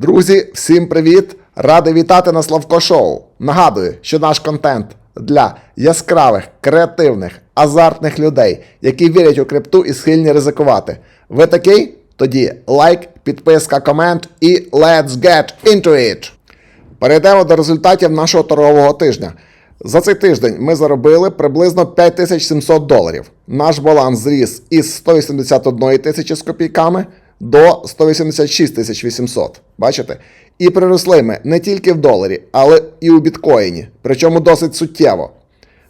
Друзі, всім привіт! Радий вітати на Славко Шоу. Нагадую, що наш контент для яскравих, креативних, азартних людей, які вірять у крипту і схильні ризикувати. Ви такий? Тоді лайк, підписка, комент і let's get into it! Перейдемо до результатів нашого торгового тижня. За цей тиждень ми заробили приблизно 5700 доларів. Наш баланс зріс із 181 тисячі з копійками до 186 800. Бачите? І приросли ми не тільки в доларі, але і у біткоїні. Причому досить суттєво.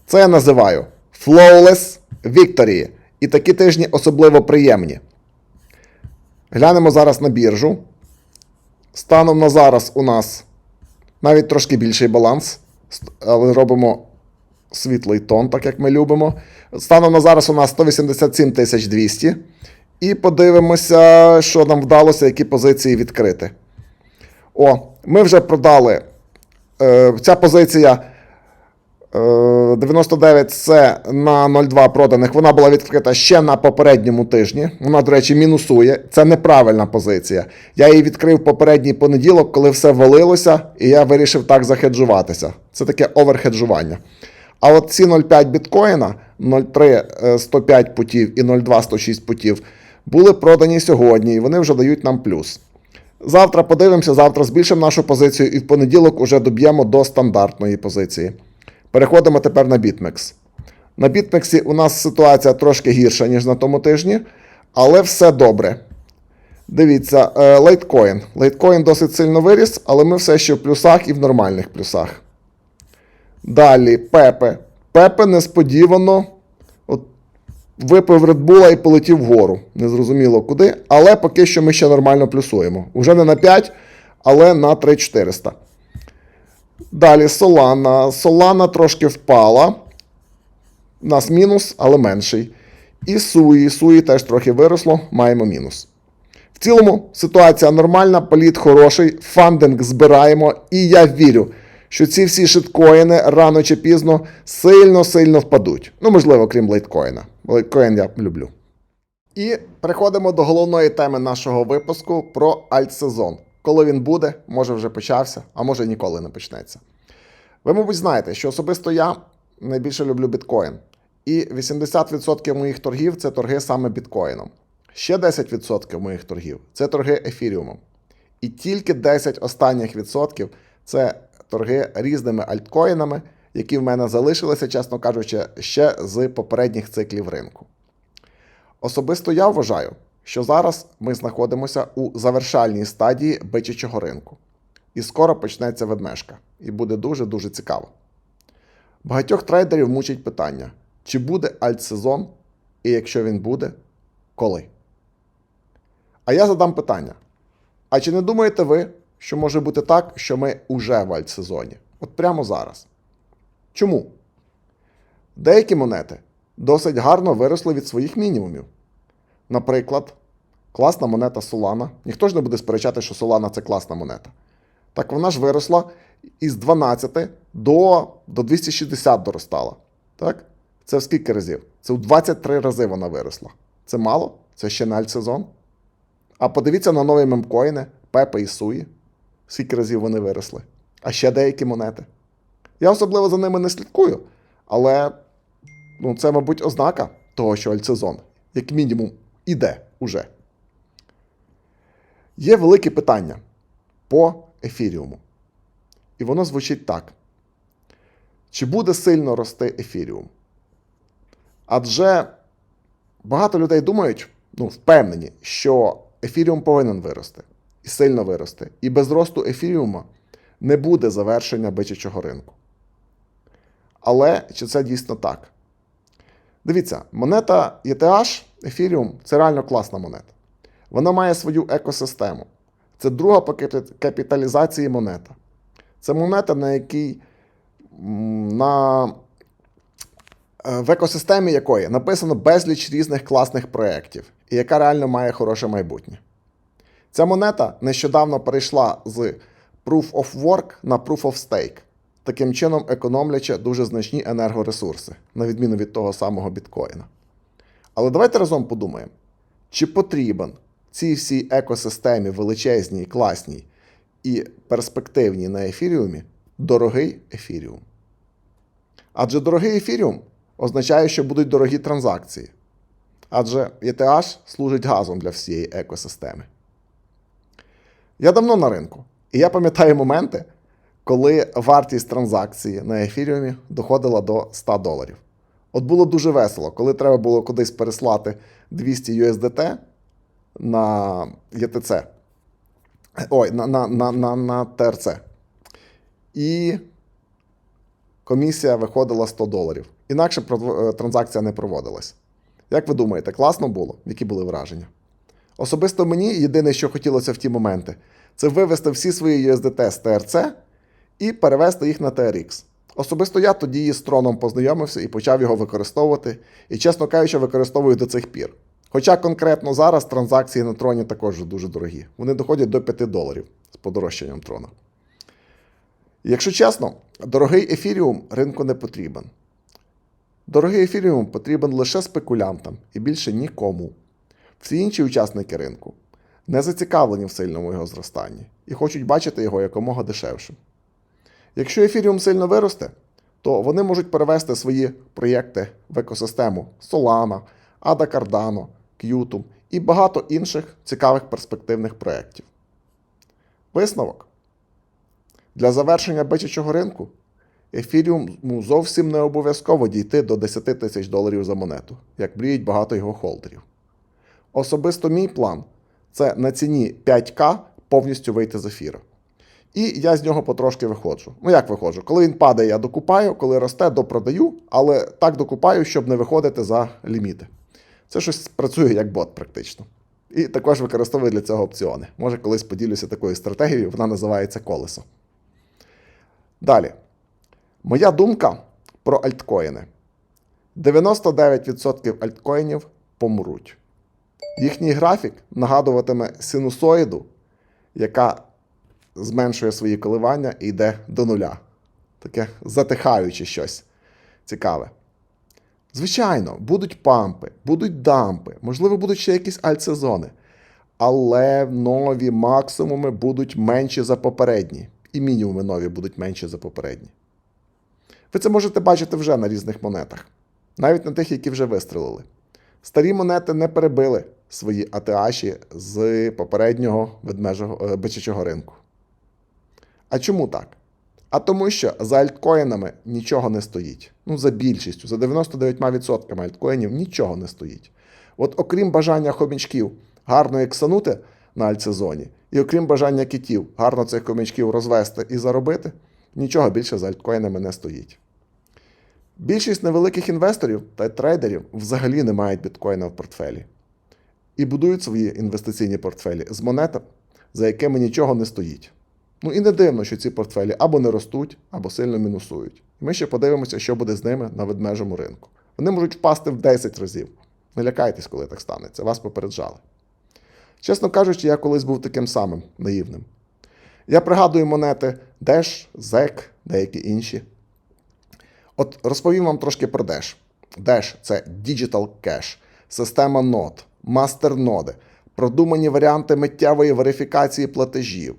Це я називаю flawless victory. І такі тижні особливо приємні. Глянемо зараз на біржу. Станом на зараз у нас навіть трошки більший баланс, але робимо світлий тон, так як ми любимо. Станом на зараз у нас 187 200. І подивимося, що нам вдалося, які позиції відкрити. О, ми вже продали. Е, ця позиція е, 99 це на 0,2 проданих. Вона була відкрита ще на попередньому тижні. Вона, до речі, мінусує. Це неправильна позиція. Я її відкрив попередній понеділок, коли все валилося, і я вирішив так захеджуватися. Це таке оверхеджування. А от ці 0,5 біткоїна, 0,3 е, 105 путів і 0,2 106 путів були продані сьогодні, і вони вже дають нам плюс. Завтра подивимося, завтра збільшимо нашу позицію і в понеділок уже доб'ємо до стандартної позиції. Переходимо тепер на BitMEX. На BitMEX у нас ситуація трошки гірша, ніж на тому тижні, але все добре. Дивіться, лейткоін. Лейткоін досить сильно виріс, але ми все ще в плюсах і в нормальних плюсах. Далі, Пепе. Пепе несподівано випив Bull і полетів вгору. Незрозуміло куди. Але поки що ми ще нормально плюсуємо. Уже не на 5, але на 3400. Далі Solana. Solana трошки впала. У нас мінус, але менший. І Суї. Суї теж трохи виросло, маємо мінус. В цілому ситуація нормальна, політ хороший, фандинг збираємо, і я вірю, що ці всі шиткоїни рано чи пізно сильно-сильно впадуть. Ну, можливо, крім лейткоїна. Лейткоін я люблю. І переходимо до головної теми нашого випуску про альтсезон. Коли він буде, може вже почався, а може ніколи не почнеться. Ви, мабуть, знаєте, що особисто я найбільше люблю біткоін. І 80% моїх торгів це торги саме біткоїном. Ще 10% моїх торгів це торги ефіріумом. І тільки 10 останніх відсотків це торги різними альткоїнами, які в мене залишилися, чесно кажучи, ще з попередніх циклів ринку. Особисто я вважаю, що зараз ми знаходимося у завершальній стадії бичачого ринку. І скоро почнеться ведмежка, і буде дуже-дуже цікаво. Багатьох трейдерів мучить питання, чи буде альтсезон, і якщо він буде, коли? А я задам питання: а чи не думаєте ви, що може бути так, що ми уже в альтсезоні? От прямо зараз. Чому? Деякі монети досить гарно виросли від своїх мінімумів. Наприклад, класна монета Solana. Ніхто ж не буде сперечати, що Solana це класна монета. Так вона ж виросла із 12 до, до 260 доростала. Так? Це в скільки разів? Це в 23 рази вона виросла. Це мало? Це ще не альтсезон? А подивіться на нові мемкоїни, Пепе і Суї. Скільки разів вони виросли. А ще деякі монети. Я особливо за ними не слідкую, але ну, це, мабуть, ознака того, що альтсезон, як мінімум, іде уже. Є велике питання по ефіріуму. І воно звучить так: чи буде сильно рости ефіріум? Адже багато людей думають, ну, впевнені, що ефіріум повинен вирости і сильно вирости. І без росту ефіріума не буде завершення бичачого ринку. Але чи це дійсно так? Дивіться, монета ETH, Ethereum це реально класна монета. Вона має свою екосистему. Це друга по капіталізації монета. Це монета, на якій на, е, в екосистемі якої написано безліч різних класних проєктів, і яка реально має хороше майбутнє. Ця монета нещодавно перейшла з Proof of Work на Proof of Stake, таким чином економлячи дуже значні енергоресурси, на відміну від того самого біткоїна. Але давайте разом подумаємо, чи потрібен цій всій екосистемі величезній, класній, і перспективні на ефіріумі дорогий ефіріум. Адже дорогий ефіріум означає, що будуть дорогі транзакції. Адже ETH служить газом для всієї екосистеми. Я давно на ринку, і я пам'ятаю моменти, коли вартість транзакції на ефіріумі доходила до 100 доларів. От було дуже весело, коли треба було кудись переслати 200 USDT на ETC. Ой, на, на, на, на, на ТРЦ. І комісія виходила 100 доларів. Інакше е, транзакція не проводилась. Як ви думаєте, класно було? Які були враження? Особисто мені єдине, що хотілося в ті моменти, це вивести всі свої USDT з ТРЦ і перевести їх на TRX. Особисто я тоді з троном познайомився і почав його використовувати, і, чесно кажучи, використовую до цих пір. Хоча конкретно зараз транзакції на троні також дуже дорогі. Вони доходять до 5 доларів з подорожчанням трона. Якщо чесно, дорогий ефіріум ринку не потрібен. Дорогий ефіріум потрібен лише спекулянтам і більше нікому. Всі інші учасники ринку не зацікавлені в сильному його зростанні і хочуть бачити його якомога дешевшим. Якщо ефіріум сильно виросте, то вони можуть перевести свої проєкти в екосистему Solana, Ada Cardano, Qtum і багато інших цікавих перспективних проєктів. Висновок. Для завершення бичачого ринку ефіріуму зовсім не обов'язково дійти до 10 тисяч доларів за монету, як мріють багато його холдерів. Особисто мій план це на ціні 5К повністю вийти з ефіра. І я з нього потрошки виходжу. Ну як виходжу? Коли він падає, я докупаю, коли росте, допродаю, але так докупаю, щоб не виходити за ліміти. Це щось працює як бот, практично. І також використовую для цього опціони. Може, колись поділюся такою стратегією, вона називається колесо. Далі. Моя думка про альткоїни. 99% альткоїнів помруть. Їхній графік нагадуватиме синусоїду, яка зменшує свої коливання і йде до нуля. Таке затихаюче щось цікаве. Звичайно, будуть пампи, будуть дампи, можливо, будуть ще якісь альтсезони. Але нові максимуми будуть менші за попередні. І мінімуми нові будуть менші за попередні. Ви це можете бачити вже на різних монетах, навіть на тих, які вже вистрелили. Старі монети не перебили свої АТАші з попереднього ведмежого е, бичачого ринку. А чому так? А тому, що за альткоїнами нічого не стоїть. Ну, за більшістю, за 99% альткоїнів нічого не стоїть. От окрім бажання хомячків гарно іксанути на альтсезоні, і окрім бажання китів гарно цих хомячків розвести і заробити, нічого більше за альткоїнами не стоїть. Більшість невеликих інвесторів та трейдерів взагалі не мають біткоїна в портфелі і будують свої інвестиційні портфелі з монетами, за якими нічого не стоїть. Ну і не дивно, що ці портфелі або не ростуть, або сильно мінусують. Ми ще подивимося, що буде з ними на ведмежому ринку. Вони можуть впасти в 10 разів. Не лякайтесь, коли так станеться, вас попереджали. Чесно кажучи, я колись був таким самим наївним. Я пригадую монети Dash, ZEC, деякі інші. От розповім вам трошки про Dash. Dash – це Digital Cash, система нод, мастерноди, продумані варіанти миттєвої верифікації платежів.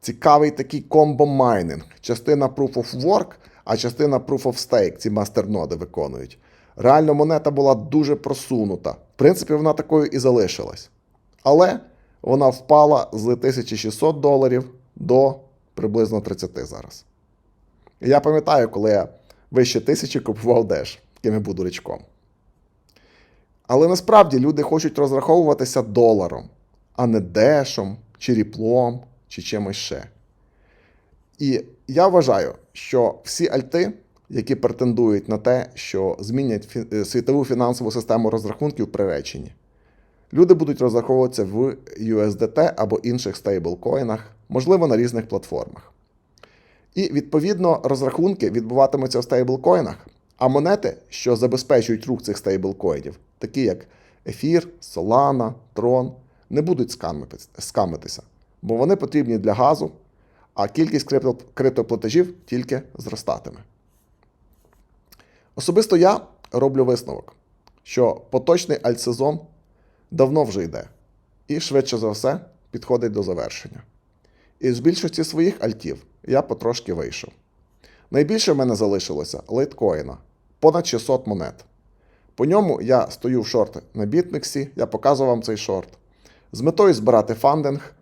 Цікавий такий комбо-майнинг. Частина Proof of Work, а частина Proof of Stake ці мастерноди виконують. Реально монета була дуже просунута. В принципі, вона такою і залишилась. Але вона впала з 1600 доларів до приблизно 30 зараз. Я пам'ятаю, коли я вище тисячі купував Dash, яким я буду річком. Але насправді люди хочуть розраховуватися доларом, а не дешом, чи ріплом, чи чимось ще. І я вважаю, що всі альти, які претендують на те, що змінять е, світову фінансову систему розрахунків приречені, люди будуть розраховуватися в USDT або інших стейблкоїнах, можливо, на різних платформах. І відповідно розрахунки відбуватимуться в стейблкоїнах, а монети, що забезпечують рух цих стейблкоїнів, такі як Ефір, Solana, Tron, не будуть скамитися, бо вони потрібні для газу, а кількість крипто- криптоплатежів тільки зростатиме. Особисто я роблю висновок, що поточний альтсезон давно вже йде і швидше за все підходить до завершення. І з більшості своїх альтів я потрошки вийшов. Найбільше в мене залишилося лейткоїна понад 600 монет. По ньому я стою в шорт на бітміксі, я показував вам цей шорт, з метою збирати фандинг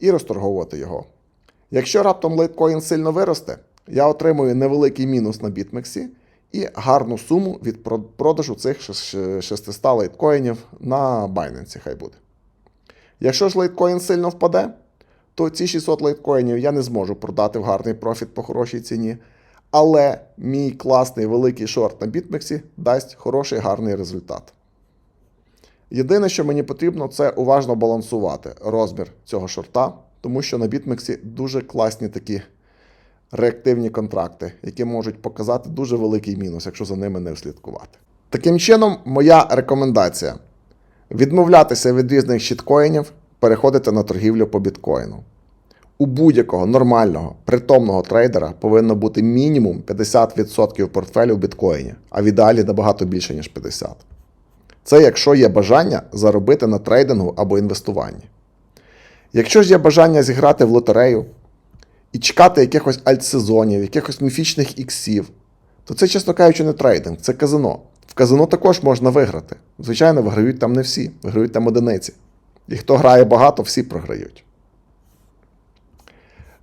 і розторговувати його. Якщо раптом лейткоін сильно виросте, я отримую невеликий мінус на бітмексі і гарну суму від продажу цих 600 лейткоїнів на Binance, хай буде. Якщо ж лейткоін сильно впаде, то ці 600 лейткоїнів я не зможу продати в гарний профіт по хорошій ціні. Але мій класний великий шорт на бітмексі дасть хороший гарний результат. Єдине, що мені потрібно, це уважно балансувати розмір цього шорта, тому що на бітмексі дуже класні такі реактивні контракти, які можуть показати дуже великий мінус, якщо за ними не слідкувати. Таким чином, моя рекомендація: відмовлятися від різних щиткоїнів, переходити на торгівлю по біткоїну. У будь-якого нормального, притомного трейдера повинно бути мінімум 50% портфелю в біткоїні, а в ідеалі набагато більше, ніж 50%. Це якщо є бажання заробити на трейдингу або інвестуванні. Якщо ж є бажання зіграти в лотерею і чекати якихось альтсезонів, якихось міфічних іксів, то це, чесно кажучи, не трейдинг, це казино. В казино також можна виграти. Звичайно, виграють там не всі, виграють там одиниці. І хто грає багато, всі програють.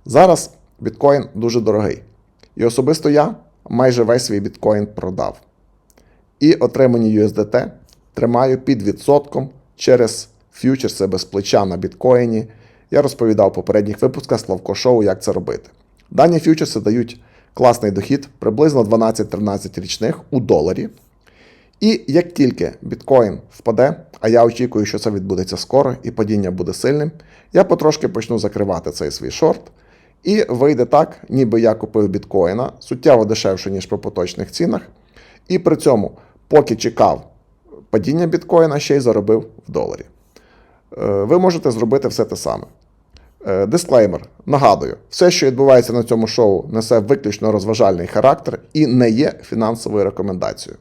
Зараз біткоін дуже дорогий. І особисто я майже весь свій біткоін продав. І отримані USDT тримаю під відсотком через ф'ючерси без плеча на біткоїні. Я розповідав в попередніх випусках Славко Шоу, як це робити. Дані ф'ючерси дають класний дохід, приблизно 12-13 річних у доларі. І як тільки біткоін впаде, а я очікую, що це відбудеться скоро і падіння буде сильним, я потрошки почну закривати цей свій шорт. І вийде так, ніби я купив біткоїна суттєво дешевше, ніж по поточних цінах. І при цьому, поки чекав падіння біткоїна, ще й заробив в доларі. Е, Ви можете зробити все те саме. Е, Дисклеймер. Нагадую, все, що відбувається на цьому шоу, несе виключно розважальний характер і не є фінансовою рекомендацією.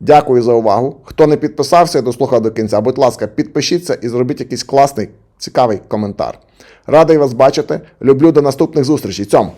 Дякую за увагу. Хто не підписався і дослухав до кінця, будь ласка, підпишіться і зробіть якийсь класний, цікавий коментар. Радий вас бачити. Люблю до наступних зустрічей. Цьом!